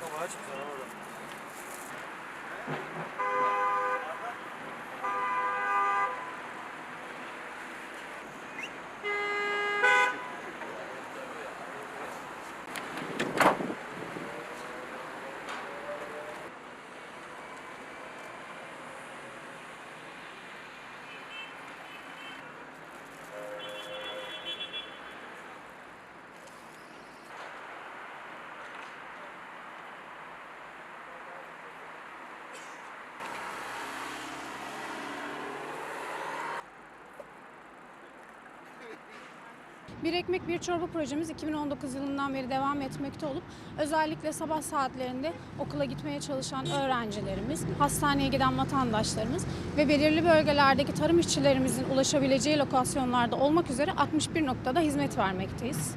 Kanka bana orada. Bir Ekmek Bir Çorba projemiz 2019 yılından beri devam etmekte olup özellikle sabah saatlerinde okula gitmeye çalışan öğrencilerimiz, hastaneye giden vatandaşlarımız ve belirli bölgelerdeki tarım işçilerimizin ulaşabileceği lokasyonlarda olmak üzere 61 noktada hizmet vermekteyiz.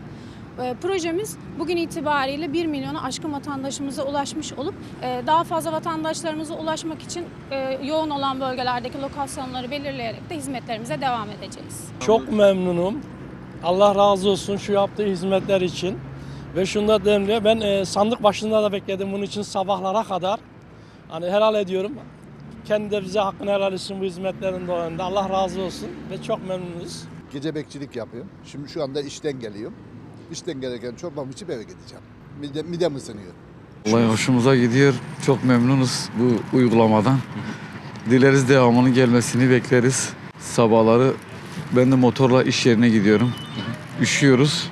Ee, Projemiz bugün itibariyle 1 milyona aşkın vatandaşımıza ulaşmış olup e, daha fazla vatandaşlarımıza ulaşmak için e, yoğun olan bölgelerdeki lokasyonları belirleyerek de hizmetlerimize devam edeceğiz. Çok memnunum. Allah razı olsun şu yaptığı hizmetler için. Ve şunu da demle ben e, sandık başında da bekledim bunun için sabahlara kadar. Hani helal ediyorum. Kendi de bize hakkını helal etsin bu hizmetlerin dolayında. Allah razı olsun ve çok memnunuz. Gece bekçilik yapıyorum. Şimdi şu anda işten geliyorum. İşten gelirken çorbamı içip eve gideceğim. Mide, midem ısınıyor. Vallahi hoşumuza gidiyor. Çok memnunuz bu uygulamadan. Dileriz devamının gelmesini bekleriz. Sabahları ben de motorla iş yerine gidiyorum. Üşüyoruz.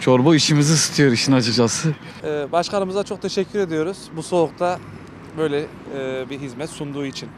Çorba işimizi ısıtıyor işin açıkçası. Ee, Başkanımıza çok teşekkür ediyoruz. Bu soğukta böyle e, bir hizmet sunduğu için.